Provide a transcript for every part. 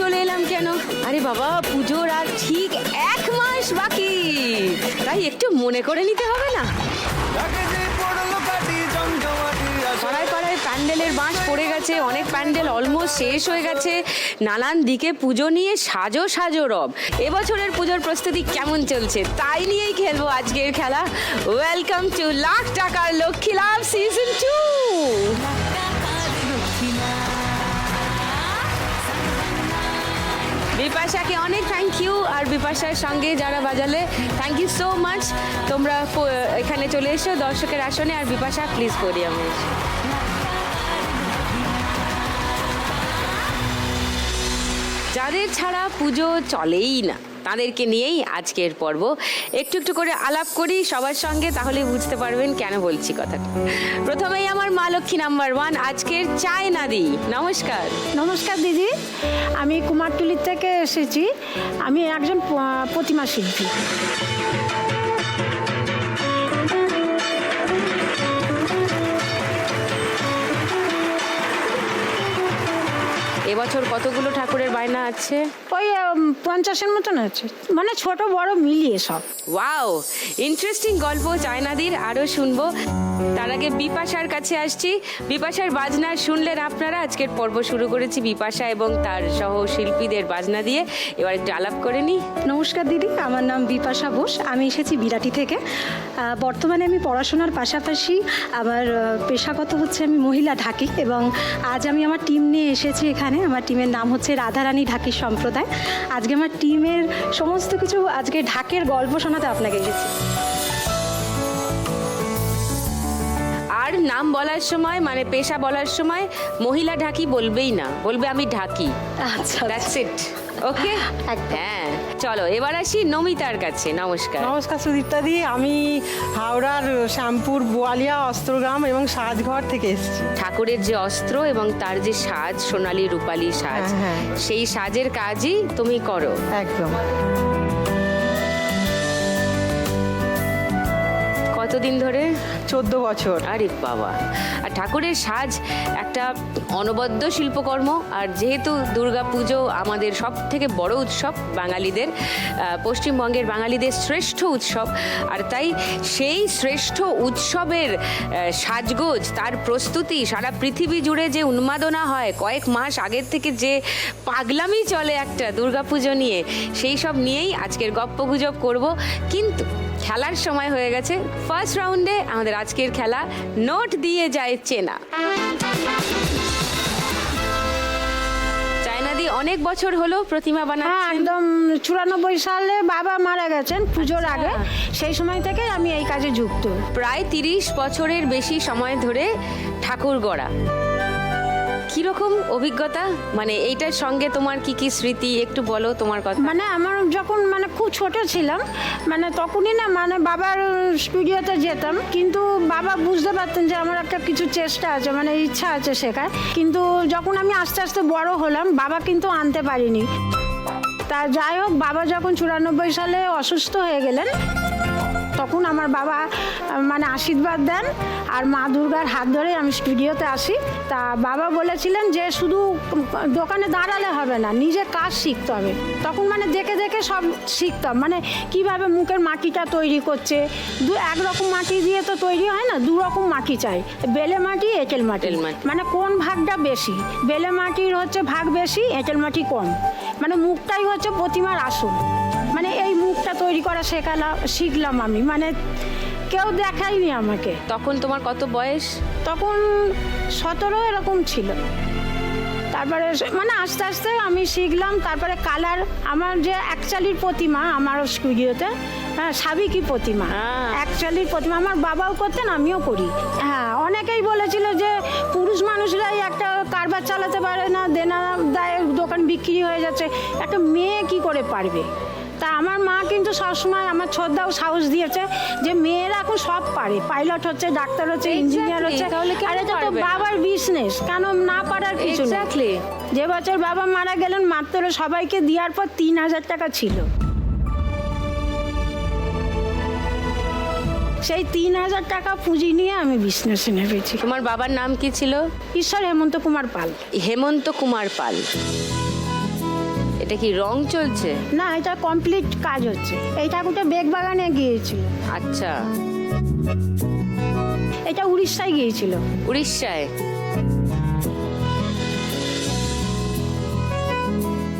চলে এলাম কেন? আরে বাবা, পুজোর আর ঠিক এক মাস বাকি। তাই একটু মনে করে নিতে হবে না? পাড়ায় পাড়ায় প্যান্ডেলের বাঁশ পড়ে গেছে, অনেক প্যান্ডেল অলমোস্ট শেষ হয়ে গেছে। নানান দিকে পুজো নিয়ে সাজো সাজো রব। এবছরের পুজোর প্রস্তুতি কেমন চলছে তাই নিয়েই খেলব আজকের খেলা। ওয়েলকাম টু লাখ টাকার লক্ষ্মী লাভ সিজন টু বিপাশাকে অনেক থ্যাংক ইউ আর বিপাশার সঙ্গে যারা বাজালে থ্যাংক ইউ সো মাচ তোমরা এখানে চলে এসো দর্শকের আসনে, আর বিপাশা প্লিজ করি আমি যাদের ছাড়া পুজো চলেই না। তাদেরকে নিয়েই আজকের পর্ব। একটু একটু করে আলাপ করি সবার সঙ্গে, তাহলে বুঝতে পারবেন কেন বলছি কথাটা। প্রথমেই আমার মা লক্ষ্মী নাম্বার ওয়ান, আজকের চায় নাদি। নমস্কার। নমস্কার দিদি, আমি কুমারটুলির থেকে এসেছি। আমি একজন প্রতিমা শিল্পী। এবছর কতগুলো ঠাকুরের বায়না আছে? ওই পঞ্চাশের মতন আছে। মানে ছোট বড় মিলিয়ে সব। ওয়াও! ইন্টারেস্টিং গল্প চায়নাদির আরও শুনব। তার আগে বিপাশার কাছে আসছি। বিপাশার বাজনা শুনলেন আপনারা? আজকের পর্ব শুরু করেছি বিপাশা এবং তার সহ শিল্পীদের বাজনা দিয়ে। এবার একটু আলাপ করে নিই। নমস্কার দিদি, আমার নাম বিপাশা বোস। আমি এসেছি বিরাটি থেকে। বর্তমানে আমি পড়াশোনার পাশাপাশি আমার পেশাগত হচ্ছে আমি মহিলা ঢাকি এবং আজ আমি আমার টিম নিয়ে এসেছি এখানে। আমার টিমের নাম হচ্ছে রাধারানী ঢাকি সম্প্রদায়। আজকে আমার টিমের সমস্ত কিছু আজকে ঢাকের গল্প শোনাতে আপনাকে এসেছি। নাম বলার সময় মানে পেশা বলার সময় মহিলা ঢাকি বলবেই না। বলবে আমি ঢাকি। আচ্ছা দ্যাটস ইট ওকে হ্যাঁ চলো এবার আসি নমিতার কাছে। নমস্কার। নমস্কার সুদীপ্তা দি আমি হাওড়ার শ্যামপুর বোয়ালিয়া অস্ত্রগ্রাম এবং সাজঘর থেকে এসেছি। ঠাকুরের যে অস্ত্র এবং তার যে সাজ সোনালি রূপালী সাজ হ্যাঁ, হ্যাঁ। সেই সাজের কাজই তুমি করো। একদম। কতদিন ধরে? চোদ্দ বছর। আরে বাবা। আর ঠাকুরের সাজ একটা অনবদ্য শিল্পকর্ম আর যেহেতু দুর্গা পুজো আমাদের সব থেকে বড় উৎসব বাঙালিদের পশ্চিমবঙ্গের বাঙালিদের শ্রেষ্ঠ উৎসব আর তাই সেই শ্রেষ্ঠ উৎসবের সাজগোজ তার প্রস্তুতি সারা পৃথিবী জুড়ে যে উন্মাদনা হয় কয়েক মাস আগের থেকে যে পাগলামি চলে একটা দুর্গাপুজো নিয়ে সেই সব নিয়েই আজকের গপ্পগুজব করব। কিন্তু খেলার সময় হয়ে গেছে। ফার্স্ট রাউন্ডে আমাদের আজকের খেলা নোট দিয়ে যায় চেনা। চায়নাদি অনেক বছর হলো প্রতিমা হ্যাঁ বানাচ্ছেন একদম চুরানব্বই সালে বাবা মারা গেছেন পুজোর আগে। সেই সময় থেকে আমি এই কাজে যুক্ত। প্রায় তিরিশ বছরের বেশি সময় ধরে ঠাকুর গড়া। কীরকম অভিজ্ঞতা? মানে এইটার সঙ্গে তোমার কি কি স্মৃতি? একটু বলো তোমার কথা। মানে আমার যখন মানে খুব ছোট ছিলাম মানে তখনই না মানে বাবার স্টুডিওতে যেতাম, কিন্তু বাবা বুঝতে পারতেন যে আমার একটা কিছু চেষ্টা আছে মানে ইচ্ছা আছে শেখার। কিন্তু যখন আমি আস্তে আস্তে বড় হলাম, বাবা কিন্তু আনতে পারিনি। তা যাই হোক, বাবা যখন চুরানব্বই সালে অসুস্থ হয়ে গেলেন তখন আমার বাবা মানে আশীর্বাদ দেন আর মা দুর্গার হাত ধরে আমি স্টুডিওতে আসি। তা বাবা বলেছিলেন যে শুধু দোকানে দাঁড়ালে হবে না নিজে কাজ শিখতে হবে। তখন মানে দেখে দেখে সব শিখতাম। মানে কীভাবে মুখের মাটিটা তৈরি করছে দু একরকম মাটি দিয়ে তো তৈরি হয় না দু রকম মাটি চাই। বেলে মাটি। এঁটেল মাটি। মানে কোন ভাগটা বেশি? বেলে মাটির হচ্ছে ভাগ বেশি এঁটেল মাটি কম। মানে মুখটাই হচ্ছে প্রতিমার আসল। মানে এই মুখটা তৈরি করা শেখালাম শিখলাম আমি। মানে কেউ দেখায়নি আমাকে। তখন তোমার কত বয়স? তখন সতেরো এরকম ছিল। তারপরে মানে আস্তে আস্তে আমি শিখলাম তারপরে কালার আমার যে একচালির প্রতিমা আমার স্টুডিওতে হ্যাঁ সাবিকি প্রতিমা। হ্যাঁ। একচালির প্রতিমা আমার বাবাও করতেন আমিও করি। হ্যাঁ অনেকেই বলেছিল যে পুরুষ মানুষরাই একটা কারবার চালাতে পারে না দেনা দায়ের দোকান বিক্রি হয়ে যাচ্ছে। একটা মেয়ে কি করে পারবে? আমার মা কিন্তু সবসময় আমার ছোটদাও সাহস দিয়েছে যে মেয়েরা এখন সব পারে। পাইলট হচ্ছে ডাক্তার হচ্ছে ইঞ্জিনিয়ার হচ্ছে। তাহলে আর এটা তো বাবার বিজনেস কেন না পারার কিছু যে বছর বাবা মারা গেলেন মাত্র সবাইকে দেওয়ার পর তিন হাজার টাকা ছিল। সেই তিন হাজার টাকা পুঁজি নিয়ে আমি বিজনেসে নেমেছি। তোমার বাবার নাম কি ছিল? ঈশ্বর হেমন্ত কুমার পাল। হেমন্ত কুমার পাল। এটা কি রং চলছে? না এটা কমপ্লিট কাজ হচ্ছে। এই ঠাকুরটা বেগবাগানে গিয়েছিল। আচ্ছা। এটা উড়িষ্যায় গিয়েছিল। উড়িষ্যায়?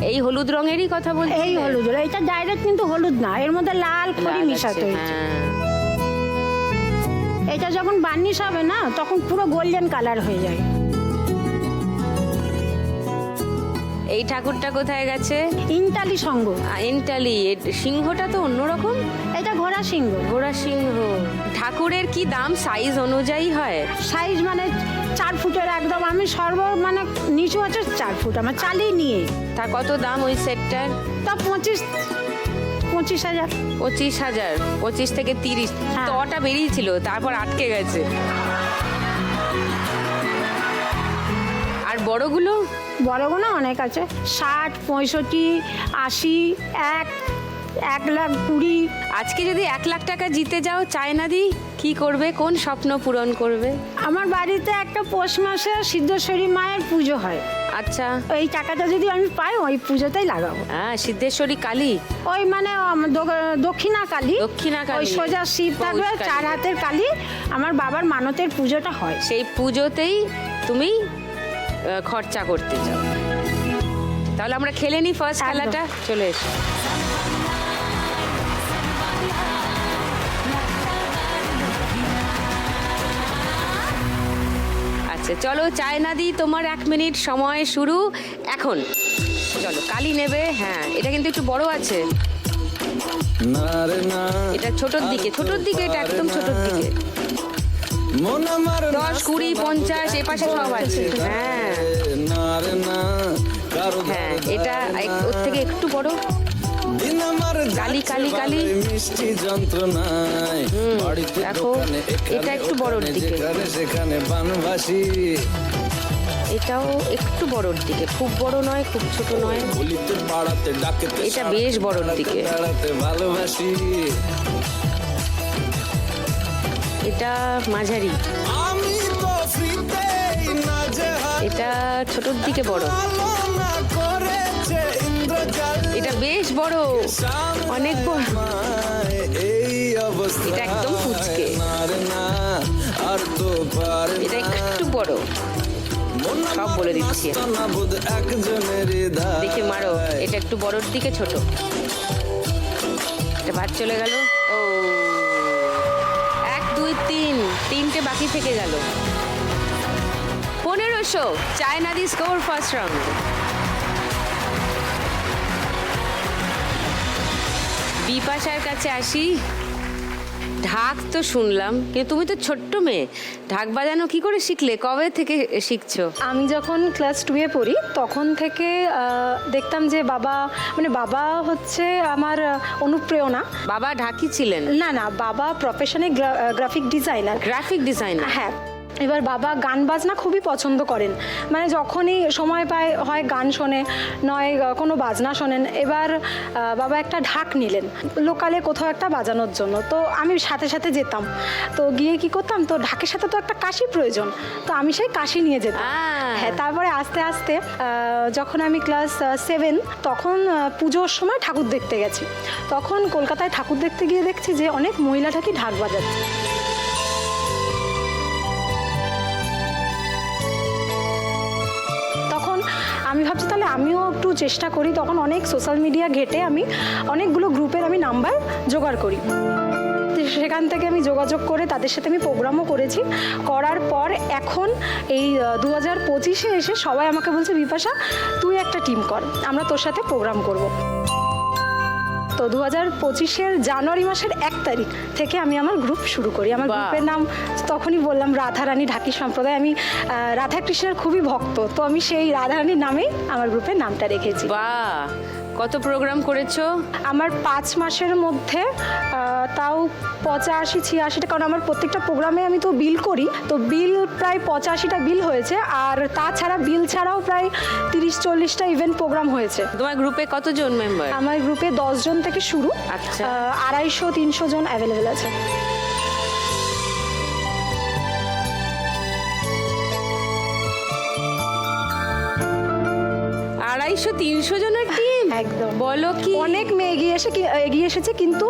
এই হলুদ রঙেরই কথা বলছি এই হলুদ এটা ডাইরেক্ট কিন্তু হলুদ না এর মধ্যে লাল খড়ি মিশাতে হয়েছে। হ্যাঁ। এটা যখন বার্নিশ হবে না তখন পুরো গোল্ডেন কালার হয়ে যায়। এই ঠাকুরটা কোথায় গেছে? ইন্টালি সঙ্গ এন্টালি সিংহটা তো অন্যরকম এটা ঘোড়া সিংহ। ঘোড়া সিংহ। ঠাকুরের কি দাম সাইজ অনুযায়ী হয়? সাইজ মানে চার ফুটের একদম। আমি সর্ব মানে নিচু আছে চার ফুট। আমার চালিয়ে নিয়ে। তা কত দাম ওই সেটটার তা পঁচিশ পঁচিশ হাজার। পঁচিশ হাজার। পঁচিশ থেকে তিরিশ। হ্যাঁ। তটা বেরিয়েছিল তারপর আটকে গেছে। আর বড়গুলো? বড়গুলো অনেক আছে। ষাট পঁয়ষট্টি আশি এক এক লাখ কুড়ি। আজকে যদি এক লাখ টাকা জিতে যাও চায়না দি কি করবে? কোন স্বপ্ন পূরণ করবে? আমার বাড়িতে একটা পৌষ মাসে সিদ্ধেশ্বরী মায়ের পুজো হয়। আচ্ছা। এই টাকাটা যদি আমি পাই ওই পুজোতেই লাগাবো। হ্যাঁ সিদ্ধেশ্বরী কালী। ওই মানে দক্ষিণা কালী। দক্ষিণা কালী। ওই সোজা শিব থাকবে চার হাতের কালী। আমার বাবার মানতের পুজোটা হয়। সেই পুজোতেই তুমি খরচা করতে চাও তাহলে আমরা খেলে নি ফার্স্ট। খেলাটা চলে এসো। আচ্ছা চলো চায় না দি তোমার এক মিনিট সময় শুরু। এখন। চলো কালি নেবে হ্যাঁ এটা কিন্তু একটু বড় আছে। না রে না। এটা ছোটর দিকে ছোটর দিকে এটা একদম ছোটর দিকে। দশ কুড়ি পঞ্চাশ এ পাশে সব আছে হ্যাঁ হ্যাঁ এটা ওর থেকে একটু বড় কালি, কালি, কালি। মিষ্টি যন্ত্রণায় বাড়িতে দেখো, দোকানে এটা একটু বড়র দিকে। সেখানে বানবাসী এটাও একটু বড়র দিকে খুব বড় নয় খুব ছোট নয় এটা বেশ বড়র দিকে। ভালোবাসি এটা মাঝারি। এটা ছোটর দিকে বড়। এটা বেশ বড়। অনেক বড়। এটা একদম ফুচকে। এটা একটু বড়। সব বলে দিচ্ছি। দেখে মারো। এটা একটু বড়র দিকে ছোট। এটা ভাত চলে গেল। দুই, তিন, তিনটে বাকি থেকে গেল। পনেরোশো Chayna di score first round বিপাশার কাছে আসি। ঢাক তো শুনলাম কিন্তু তুমি তো ছোট্ট মেয়ে। ঢাক বাজানো কি করে শিখলে? কবে থেকে শিখছো? আমি যখন ক্লাস টুয়ে পড়ি তখন থেকে দেখতাম যে বাবা মানে বাবা হচ্ছে আমার অনুপ্রেরণা। বাবা ঢাকি ছিলেন? না না বাবা প্রফেশনে গ্রাফিক ডিজাইনার গ্রাফিক ডিজাইনার হ্যাঁ। এবার বাবা গান বাজনা খুবই পছন্দ করেন। মানে যখনই সময় পায় হয় গান শোনে নয় কোনো বাজনা শোনেন এবার বাবা একটা ঢাক নিলেন লোকালে কোথাও একটা বাজানোর জন্য। তো আমি সাথে সাথে যেতাম। তো গিয়ে কি করতাম তো ঢাকের সাথে তো একটা কাশি প্রয়োজন তো আমি সেই কাশি নিয়ে যেতাম। হ্যাঁ তারপরে আস্তে আস্তে যখন আমি ক্লাস সেভেন তখন পুজোর সময় ঠাকুর দেখতে গেছি। তখন কলকাতায় ঠাকুর দেখতে গিয়ে দেখছি যে অনেক মহিলা ঠাকি ঢাক বাজাচ্ছে। আমি ভাবছি তাহলে আমিও একটু চেষ্টা করি, তখন অনেক সোশ্যাল মিডিয়া ঘেটে আমি অনেকগুলো গ্রুপের আমি নাম্বার জোগাড় করি। সেখান থেকে আমি যোগাযোগ করে তাদের সাথে আমি প্রোগ্রামও করেছি। করার পর এখন এই দু হাজার পঁচিশে এসে সবাই আমাকে বলছে, বিপাশা, তুই একটা টিম কর, আমরা তোর সাথে প্রোগ্রাম করব। তো দু হাজার পঁচিশের জানুয়ারি মাসের এক তারিখ থেকে আমি আমার গ্রুপ শুরু করি। আমার গ্রুপের নাম তখনই বললাম রাধারানী ঢাকি সম্প্রদায়। আমি রাধাকৃষ্ণের খুবই ভক্ত তো আমি সেই রাধারানীর নামেই আমার গ্রুপের নামটা রেখেছি। বাহ। কত প্রোগ্রাম করেছ? আমার পাঁচ মাসের মধ্যে তাও পঁচাশি ছিয়াশিটা কারণ আমার প্রত্যেকটা প্রোগ্রামে আমি তো বিল করি তো বিল প্রায় পঁচাশিটা বিল হয়েছে আর তাছাড়া বিল ছাড়াও প্রায় তিরিশ চল্লিশটা ইভেন্ট প্রোগ্রাম হয়েছে। তোমার গ্রুপে কতজন মেম্বার আমার গ্রুপে দশজন থেকে শুরু আচ্ছা। আড়াইশো তিনশো জন অ্যাভেলেবেল আছে। আড়াইশো তিনশো জনের টিম একদম। বলো কি? অনেক মেয়ে এগিয়ে এসে এগিয়ে এসেছে কিন্তু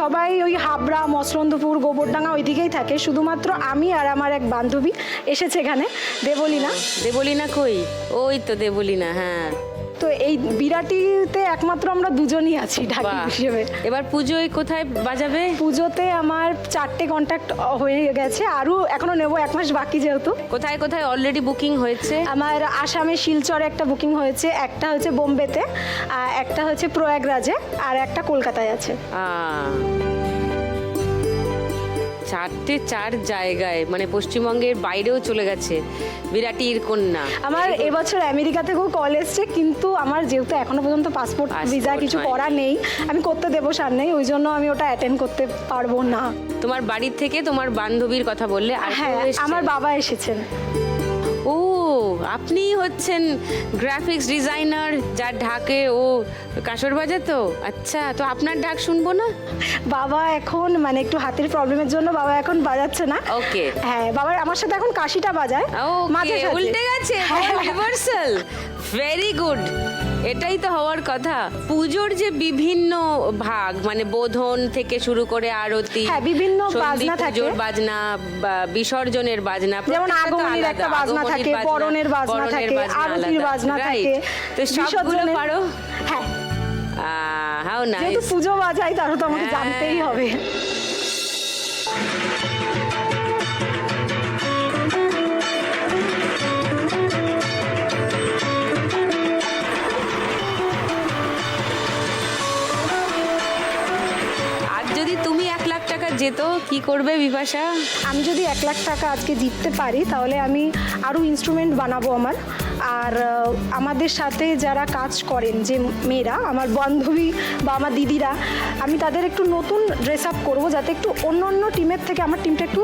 সবাই ওই হাবড়া মসরন্দপুর গোবরডাঙ্গা ওইদিকেই থাকে। শুধুমাত্র আমি আর আমার এক বান্ধবী এসেছে এখানে। দেবলীনা। দেবলীনা কই? ওই তো দেবলীনা হ্যাঁ। তো এই বিরাটিতে একমাত্র আমরা দুজনই আছি ঢাকি হিসেবে। এবার পুজোয় কোথায় বাজাবে? পুজোতে আমার চারটে কন্ট্যাক্ট হয়ে গেছে আরও এখনও নেব এক মাস বাকি যেহেতু। কোথায় কোথায় অলরেডি বুকিং হয়েছে? আমার আসামে শিলচরে একটা বুকিং হয়েছে একটা হচ্ছে বোম্বেতে আর একটা হচ্ছে প্রয়াগরাজে আর একটা কলকাতায় আছে। আহ, চারটে চার জায়গায় মানে পশ্চিমবঙ্গের বাইরেও চলে গেছে বিরাটির কন্যা। আমার এবছর আমেরিকা থেকেও কল এসছে কিন্তু আমার যেহেতু এখনও পর্যন্ত পাসপোর্ট ভিসা কিছু করা নেই আমি করতে দেবো সামনেই ওই জন্য আমি ওটা অ্যাটেন্ড করতে পারব না। তোমার বাড়ির থেকে তোমার বান্ধবীর কথা বললে আর হ্যাঁ আমার বাবা এসেছেন। ও আপনি হচ্ছেন গ্রাফিক্স ডিজাইনার যার ঢাকে ও কাশর বাজে তো? আচ্ছা তো আপনার ঢাক শুনব না? বাবা এখন মানে একটু হাতের প্রবলেমের জন্য বাবা এখন বাজাচ্ছে না। ওকে। হ্যাঁ বাবা আমার সাথে এখন কাশিটা বাজায়। ও মাঝে উল্টে গেছে। রিভার্সাল ভেরি গুড এটাই তো হওয়ার কথা। পুজোর যে বিভিন্ন ভাগ মানে বোধন থেকে শুরু করে আরতি হ্যাঁ, বিভিন্ন বাজনা থাকে। পুজোর বাজনা বা বিসর্জনের বাজনা যেমন আগমনীর একটা বাজনা থাকে, পরনের বাজনা থাকে, আরতির বাজনা থাকে, তো সবগুলো পারো? হ্যাঁ। হাউ যেহেতু পুজো বাজাই তাহলে তো আমাকে হ্যাঁ। জানতেই হবে। যদি তুমি এক লাখ টাকা যেত, কি করবে বিপাশা? আমি যদি এক লাখ টাকা আজকে জিততে পারি, তাহলে আমি আরও ইনস্ট্রুমেন্ট বানাবো আমার। আর আমাদের সাথে যারা কাজ করেন যে মেয়েরা আমার বান্ধবী বা আমার দিদিরা আমি তাদের একটু নতুন ড্রেস আপ করব যাতে একটু অন্য অন্য টিমের থেকে আমার টিমটা একটু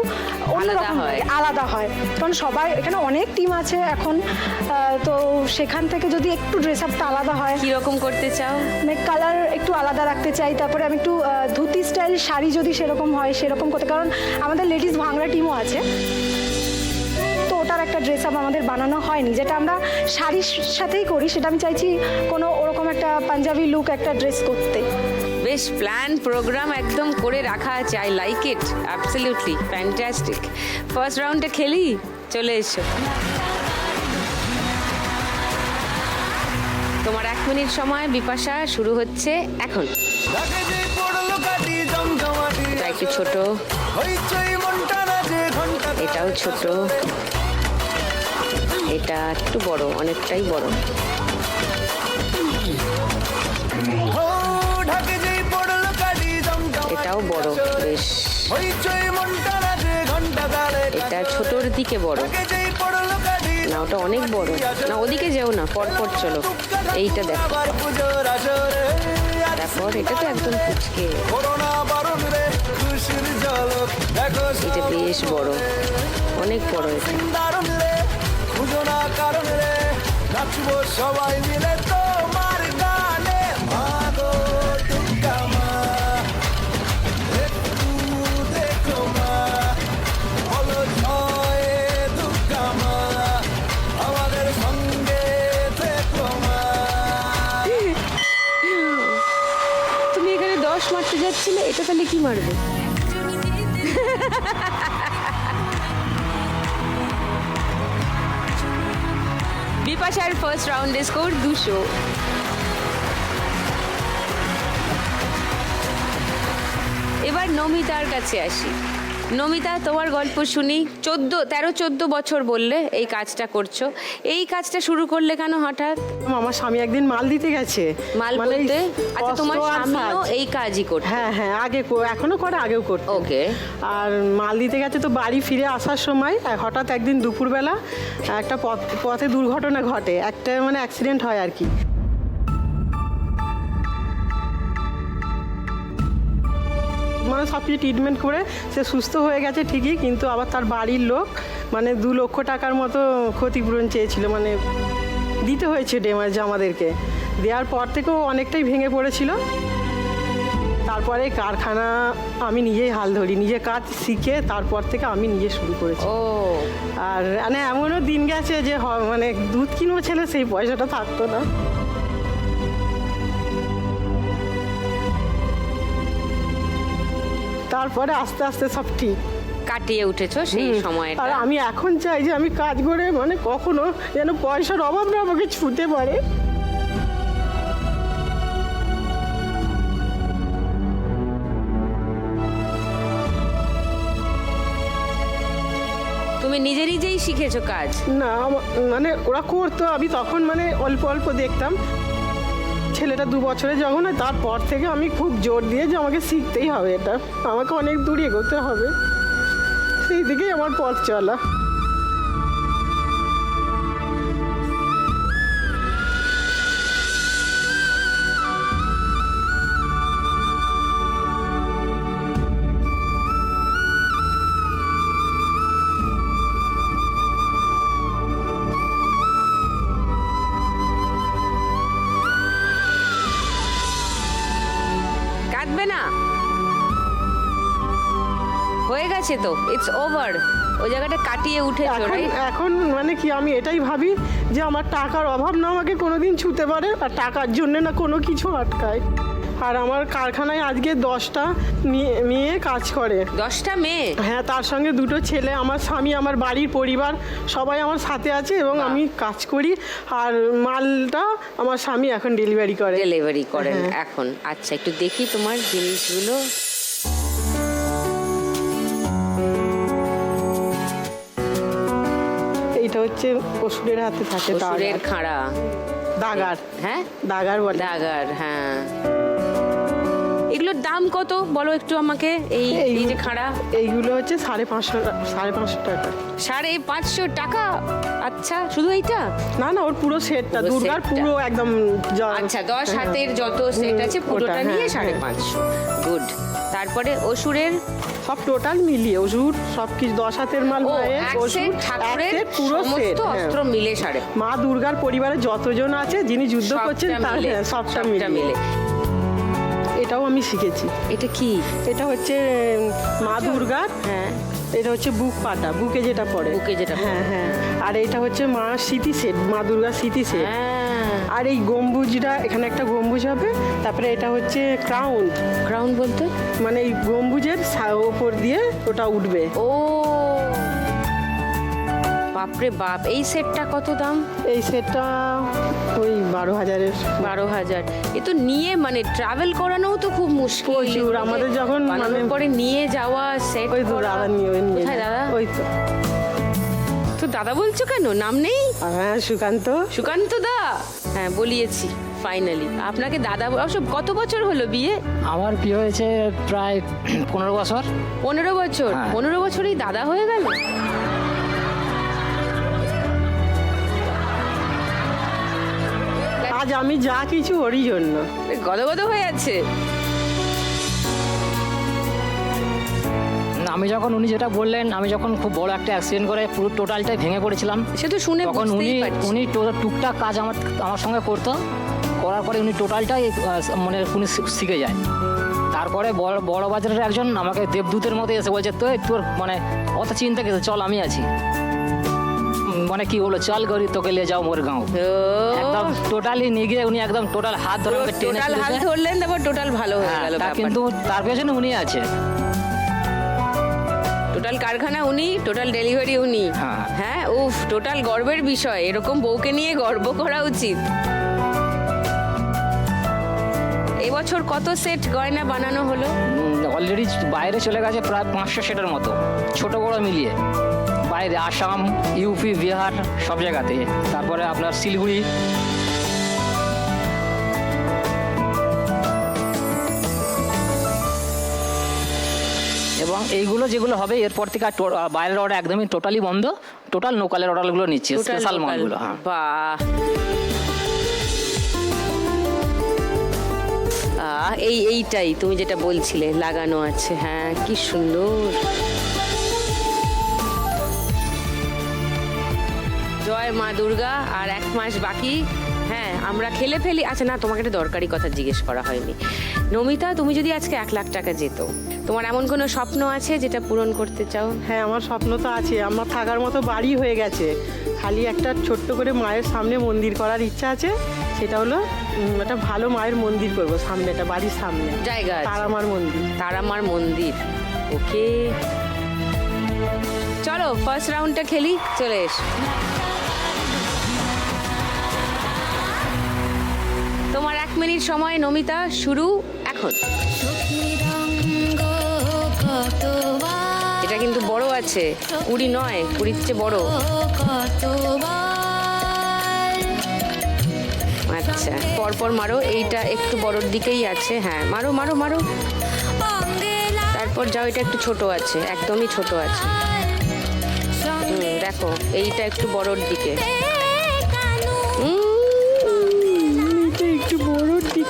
অন্যরকম। আলাদা হয়। কারণ সবাই এখানে অনেক টিম আছে এখন তো সেখান থেকে যদি একটু ড্রেস আপটা আলাদা হয় কি রকম করতে চাও? মানে কালার একটু আলাদা রাখতে চাই তারপরে আমি একটু ধুতি স্টাইল শাড়ি যদি সেরকম হয় সেরকম করতে কারণ আমাদের লেডিস ভাংড়া টিমও আছে। একটা ড্রেস আপ আমাদের বানানো হয়নি, যেটা আমরা শাড়ির সাথেই করি, সেটা আমি চাইছি কোনো ওরকম একটা পাঞ্জাবি লুক একটা ড্রেস করতে। বেশ প্ল্যান প্রোগ্রাম একদম করে রাখা আছে I like it absolutely fantastic first রাউন্ডে খেলি, চলে এসো। তোমার এক মিনিট সময়, বিপাশা, শুরু হচ্ছে এখন। একটু ছোট। এটাও ছোট। এটা একটু বড়, অনেকটাই বড়। এটাও বড়, বেশ। এটা ছোটর দিকে বড়। না, ওটা অনেক বড়। না, ওদিকে যেও না, পরপর চলো। এইটা দেখো। তারপর এটা তো একদম দেখো এটা বেশ বড়। অনেক বড় এটা। নাচবো সবাই মিলে তোমার দুশো এবার নমিতার কাছে আসি। নমিতা তোমার গল্প শুনি। চোদ্দ তেরো চোদ্দ বছর বললে এই কাজটা করছ। এই কাজটা শুরু করলে কেন হঠাৎ? আমার স্বামী একদিন মাল দিতে গেছে। মাল মানে বলতে আচ্ছা তোমার স্বামীও এই কাজই করতো। হ্যাঁ হ্যাঁ আগে কো- এখনও করে আগেও করতো। ওকে। আর মাল দিতে গেছে তো বাড়ি ফিরে আসার সময় হঠাৎ একদিন দুপুরবেলা একটা পথ পথে দুর্ঘটনা ঘটে। একটা মানে অ্যাক্সিডেন্ট হয় আর কি। মানে সব কিছু ট্রিটমেন্ট করে সে সুস্থ হয়ে গেছে ঠিকই কিন্তু আবার তার বাড়ির লোক মানে দু লক্ষ টাকার মতো ক্ষতিপূরণ চেয়েছিল মানে দিতে হয়েছে ডেমার্জ আমাদেরকে। দেওয়ার পর থেকেও অনেকটাই ভেঙে পড়েছিল। তারপরে কারখানা আমি নিজেই হাল ধরি নিজে কাজ শিখে তারপর থেকে আমি নিজে শুরু করেছি। ও। আর মানে এমনও দিন গেছে যে মানে দুধ কিনবো ছেলে সেই পয়সাটা থাকতো না। তারপরে আস্তে আস্তে সব ঠিক। কাটিয়ে উঠেছো সেই হুম। সময়টা আর আমি এখন চাই যে আমি কাজ করে মানে কখনো যেন পয়সার অভাব না আমাকে ছুতে পারে। তুমি নিজে নিজেই শিখেছো কাজ? না মানে ওরা করতো আমি তখন মানে অল্প অল্প দেখতাম। ছেলেটা দু বছরে যখন হয়, তারপর থেকে আমি খুব জোর দিয়ে যে আমাকে শিখতেই হবে এটা। আমাকে অনেক দূর এগোতে হবে। সেই দিকেই আমার পথ চলা। কাটবে না। হয়ে গেছে তো ইটস ওভার ওই জায়গাটা কাটিয়ে উঠে এখন মানে কি আমি এটাই ভাবি যে আমার টাকার অভাব না আমাকে কোনোদিন ছুতে পারে আর টাকার জন্য না কোনো কিছু আটকায়। আর আমার কারখানায় আজকে দশটা মেয়ে কাজ করে। দশটা মেয়ে? হ্যাঁ তার সঙ্গে দুটো ছেলে আমার স্বামী আমার বাড়ির পরিবার সবাই আমার সাথে আছে এবং আমি কাজ করি। আর মালটা আমার স্বামী এখন ডেলিভারি করে। ডেলিভারি করেন হ্যাঁ। এখন। আচ্ছা একটু দেখি তোমার জিনিসগুলো। এইটা হচ্ছে ওষুধের হাতে থাকে ওষুধের দাগার খাড়া দাগার হ্যাঁ? দাগার বলে। দাগার হ্যাঁ। এগুলোর দাম কত? বলো একটু আমাকে। এই এই যে খাড়া। এইগুলো হচ্ছে সাড়ে পাঁচশো সাড়ে পাঁচশো টাকা। সাড়ে পাঁচশো টাকা? আচ্ছা শুধু এইটা? না না ওর পুরো সেটটা দুর্গার পুরো একদম আচ্ছা দশ হ্যাঁ। হাতের যত সেট আছে পুরোটা নিয়ে হ্যাঁ, সাড়ে হ্যাঁ। পাঁচশো। গুড তারপরে অসুরের? সব টোটাল মিলিয়ে ওষুধ সব কিছু দশ হাতের মাল ওষুধ ঠাকুরের পুরো সমস্ত হ্যাঁ। অস্ত্র মিলে সাড়ে মা দুর্গার পরিবারে যতজন আছে যিনি যুদ্ধ করছেন হ্যাঁ, সবটা মিলে মিলে এটাও আমি শিখেছি। এটা কি? এটা হচ্ছে মা দুর্গার হ্যাঁ। এটা হচ্ছে বুক পাতা বুকে যেটা পড়ে। বুকে যেটা হ্যাঁ হ্যাঁ। আর এটা হচ্ছে মা স্মৃতি সেট মা দুর্গা স্মৃতি সেট। হ্যাঁ। আর এই গম্বুজটা এখানে একটা গম্বুজ হবে তারপরে এটা হচ্ছে ক্রাউন। ক্রাউন বলতে? মানে এই গম্বুজের সা- ওপর দিয়ে ওটা উঠবে। ও! বাপরে বাপ এই সেটটা কত দাম? এই সেটটা বারো হাজারের। বারো হাজার। এ তো নিয়ে মানে ট্রাভেল করানোও তো খুব মুশকিল। প্রচুর, আমাদের যখন মানে- পরে নিয়ে যাওয়া সেট ওই তো দাদা নিয়ে ওই নিয়ে কোথায় দাদা? ওই তো। তো দাদা বলছো কেন? নাম নেই? হ্যাঁ সুকান্ত। সুকান্ত দা? হ্যাঁ বলিয়েছি ফাইনালি আপনাকে দাদা অবশ্য কত বছর হলো বিয়ে? আমার বিয়ে হয়েছে প্রায় পনেরো বছর। পনেরো বছর? হ্যাঁ। পনেরো বছরেই দাদা হয়ে গেল? আজ আমি যা কিছু ওরই জন্য। গদগদ হয়ে আছে আমি যখন উনি যেটা বললেন আমি যখন খুব বড় একটা অ্যাক্সিডেন্ট করে পুরো টোটালটাই ভেঙে পড়েছিলাম সে তো শুনে তখন উনি উনি টুকটাক কাজ আমার আমার সঙ্গে করতো। করার পরে উনি টোটালটাই মানে উনি শিখে যায়। তারপরে বড় বড় বাজারের একজন আমাকে দেবদূতের মতো এসে বলছে তো তোর মানে অত চিন্তা কিছু চল আমি আছি। মানে কি হলো? চল গরি তোকে নিয়ে যাও মোর গাঁও। একদম টোটালি নিয়ে গিয়ে উনি একদম টোটাল হাত ধরে টোটাল তুলেছে। ধরলেন তারপর টোটাল ভালো হয়ে হ্যাঁ, গেল তা কিন্তু তার পেছনে উনি আছে। টোটাল কারখানা উনি টোটাল ডেলিভারি উনি। হ্যাঁ। হ্যাঁ উফ টোটাল গর্বের বিষয়। এরকম বউকে নিয়ে গর্ব করা উচিত। এবছর কত সেট গয়না বানানো হলো? অলরেডি বাইরে চলে গেছে প্রায় পাঁচশো সেটের মতো। ছোট বড় মিলিয়ে। বাইরে আসাম ইউপি বিহার সব জায়গাতে। তারপরে আপনার শিলিগুড়ি। এবং এইগুলো যেগুলো হবে এরপর থেকে আর বাইরের অর্ডার একদমই টোটালি বন্ধ। টোটাল লোকালের অর্ডারগুলো নিচ্ছে স্পেশাল। মালগুলো হ্যাঁ। এই এইটাই তুমি যেটা বলছিলে লাগানো আছে হ্যাঁ কি সুন্দর। জয় মা দুর্গা আর এক মাস বাকি। হ্যাঁ আমরা খেলে ফেলি। আচ্ছা না তোমাকে একটা দরকারি কথা জিজ্ঞেস করা হয়নি। নমিতা তুমি যদি আজকে এক লাখ টাকা যেত তোমার এমন কোনো স্বপ্ন আছে যেটা পূরণ করতে চাও? হ্যাঁ আমার স্বপ্ন তো আছে। আমার থাকার মতো বাড়ি হয়ে গেছে। খালি একটা ছোট্ট করে মায়ের সামনে মন্দির করার ইচ্ছা আছে। সেটা হলো একটা ভালো মায়ের মন্দির করব সামনে একটা বাড়ির সামনে। জায়গা। তারামার মন্দির। তারামার মন্দির। ওকে। চলো ফার্স্ট রাউন্ডটা খেলি। চলে এস। মিনিট সময় নমিতা, শুরু এখন। এটা কিন্তু বড় আছে, কুড়ি নয়, কুড়ির চেয়ে বড়। আচ্ছা পরপর মারো, এইটা একটু বড়র দিকেই আছে হ্যাঁ। মারো মারো মারো। তারপর যাও, এটা একটু ছোট আছে, একদমই ছোট আছে। দেখো, এইটা একটু বড়র দিকে।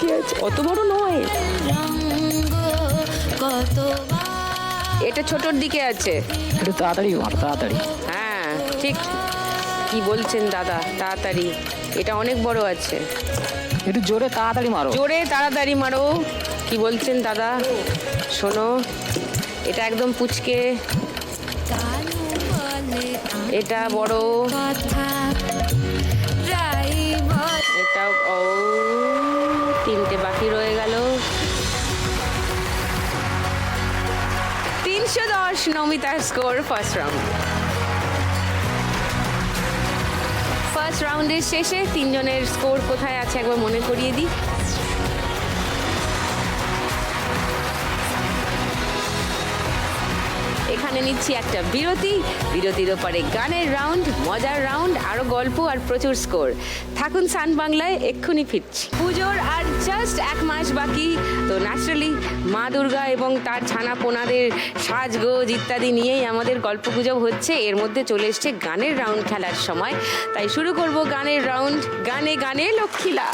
দিকে আছে অত বড় নয়। এটা ছোটর দিকে আছে। একটু তাড়াতাড়ি মার তাড়াতাড়ি। হ্যাঁ ঠিক। কি বলছেন দাদা তাড়াতাড়ি। এটা অনেক বড় আছে। একটু জোরে তাড়াতাড়ি মারো। জোরে তাড়াতাড়ি মারো। কি বলছেন দাদা? শোনো এটা একদম পুচকে। এটা বড়। এটা ও। তিনটে বাকি রয়ে গেল। তিনশো দশ নমিতার স্কোর ফার্স্ট রাউন্ড ফার্স্ট রাউন্ডের শেষে তিনজনের স্কোর কোথায় আছে একবার মনে করিয়ে দিই। এখানে নিচ্ছি একটা বিরতি। বিরতির ওপারে গানের রাউন্ড, মজার রাউন্ড, আরও গল্প আর প্রচুর স্কোর। থাকুন সান বাংলায়, এক্ষুনি ফিরছি। পুজোর আর জাস্ট এক মাস বাকি, তো ন্যাচারালি মা দুর্গা এবং তার ছানা পোনাদের সাজগোজ ইত্যাদি নিয়েই আমাদের গল্প গুজব হচ্ছে। এর মধ্যে চলে এসছে গানের রাউন্ড খেলার সময়। তাই শুরু করব গানের রাউন্ড, গানে গানে লক্ষ্মীলা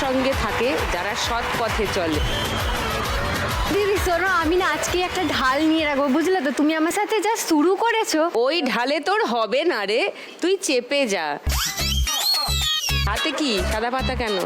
সঙ্গে থাকে যারা সৎ পথে চলে। দিদি শোনো আমি না আজকে একটা ঢাল নিয়ে রাখব বুঝলে তো? তুমি আমার সাথে যা শুরু করেছ। ওই ঢালে তোর হবে না রে তুই চেপে যা। হাতে কি? সাদা পাতা কেন?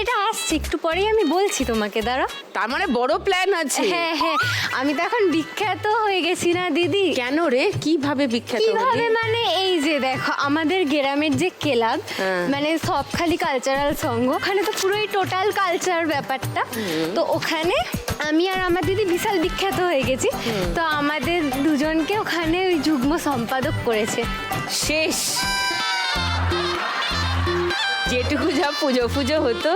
এটা আসছে একটু পরেই আমি বলছি তোমাকে দাঁড়া। তার মানে বড় প্ল্যান আছে। হ্যাঁ হ্যাঁ আমি তো এখন বিখ্যাত হয়ে গেছি না দিদি? কেন রে? কীভাবে বিখ্যাত কীভাবে মানে এই যে দেখো আমাদের গ্রামের যে ক্লাব হ্যাঁ। মানে সবখালি কালচারাল সংঘ ওখানে তো পুরোই টোটাল কালচার ব্যাপারটা। তো ওখানে আমি আর আমার দিদি বিশাল বিখ্যাত হয়ে গেছি। তো আমাদের দুজনকে ওখানে ওই যুগ্ম সম্পাদক করেছে। শেষ। যেটুকু যা পুজো পুজো হতো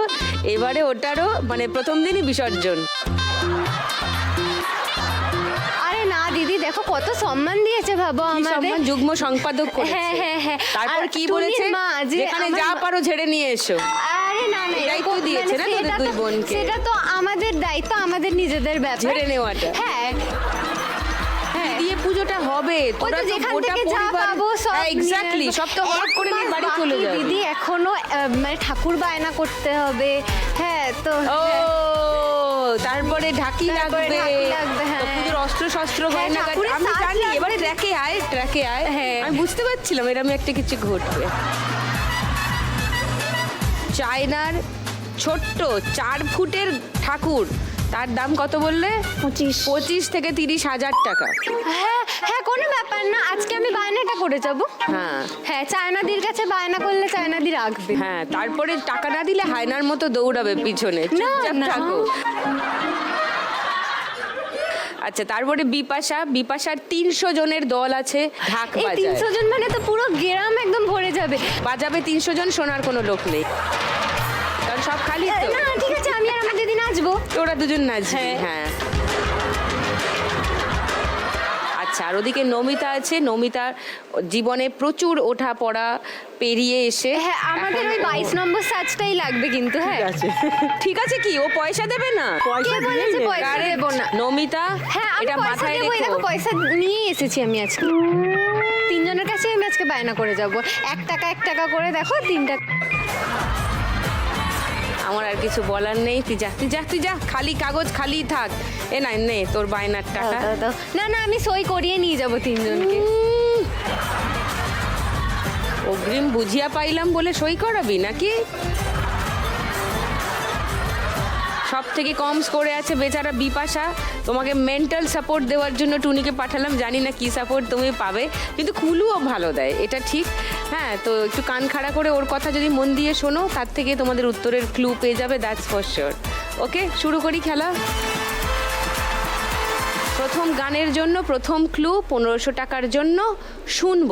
এবারে ওটারও মানে প্রথম দিনই বিসর্জন। আরে না দিদি দেখো কত সম্মান দিয়েছে ভাবো আমাদের। যুগ্ম সম্পাদক করেছে। হ্যাঁ, হ্যাঁ, হ্যাঁ। তারপর কি বলেছে? যেখানে যা পারো ঝেড়ে নিয়ে এসো। আরে না না এরকম দিয়েছে মানে না তোদের দুই বোনকে? সেটা তো আমাদের দায়িত্ব আমাদের নিজেদের ব্যাপার। ঝেড়ে নেওয়াটা। হ্যাঁ হ্যাঁ পুজোটা হবে তোরা তো গোটা পরিবার এক্স্যাক্টলি সব তো। করে নিয়ে বাড়ি চলে যাবে দিদি এখনও মানে ঠাকুর বায়না করতে হবে হ্যাঁ তো হ্যাঁ। তারপরে ঢাকি লাগবে হ্যাঁ। পুজোর অস্ত্র শস্ত্র হ্যাঁ, ঠাকুরের আমি জানি। এবার ট্র্যাকে আয় ট্র্যাকে আয় হ্যাঁ। আমি বুঝতে পারছিলাম এরকম একটা কিছু ঘটবে চায়নার ছোট্ট চার ফুটের ঠাকুর তার দাম কত বললে? পঁচিশ। পঁচিশ থেকে তিরিশ হাজার টাকা। হ্যাঁ হ্যাঁ কোনো ব্যাপার না। আজকে আমি বায়নাটা করে যাব। হ্যাঁ। হ্যাঁ চায়নাদির কাছে বায়না করলে চায়নাদি রাখবে। হ্যাঁ তারপরে টাকা না দিলে হায়নার মতো দৌড়াবে পিছনে। চুপচাপ থাকো। আচ্ছা তারপরে বিপাশা। বিপাশার তিনশো জনের দল আছে ঢাক বাজায় তিনশো জন মানে তো পুরো গ্রাম একদম ভরে যাবে। বাজাবে তিনশো জন শোনার কোনো লোক নেই। ওরা দুজন নাচবি হ্যাঁ। আচ্ছা আর ওদিকে নমিতা আছে নমিতার জীবনে প্রচুর ওঠা পড়া পেরিয়ে এসে হ্যাঁ আমাদের ওই বাইশ নম্বর সাজটাই লাগবে কিন্তু হ্যাঁ। ঠিক আছে। ঠিক আছে কি? ও পয়সা দেবে না? পয়সা কে বলেছে পয়সা. দেবো না? নমিতা হ্যাঁ এটা মাথায় রেখো। দেখো পয়সা নিয়েই এসেছি আমি আজকে। তিনজনের কাছে আমি আজকে বায়না করে যাব। এক টাকা এক টাকা করে দেখো তিন টাকা। আমার আর কিছু বলার নেই। তুই যা তুই যা তুই যা খালি কাগজ খালি থাক। এ না নে তোর বায়নার টাকা। না না আমি সই করিয়ে নিয়ে যাব তিনজনকে। অগ্রিম বুঝিয়া পাইলাম বলে সই করাবি নাকি? সব থেকে কম স্কোরে আছে বেচারা বিপাশা। তোমাকে মেন্টাল সাপোর্ট দেওয়ার জন্য টুনিকে পাঠালাম, জানি না কি সাপোর্ট তুমি পাবে, কিন্তু কুলুও ভালো দেয়, এটা ঠিক। হ্যাঁ তো একটু কান খাড়া করে ওর কথা যদি মন দিয়ে শোনো, তার থেকে তোমাদের উত্তরের ক্লু পেয়ে যাবে দ্যাটস ফর শিওর ওকে শুরু করি খেলা। প্রথম গানের জন্য, প্রথম ক্লু পনেরোশো টাকার জন্য শুনব।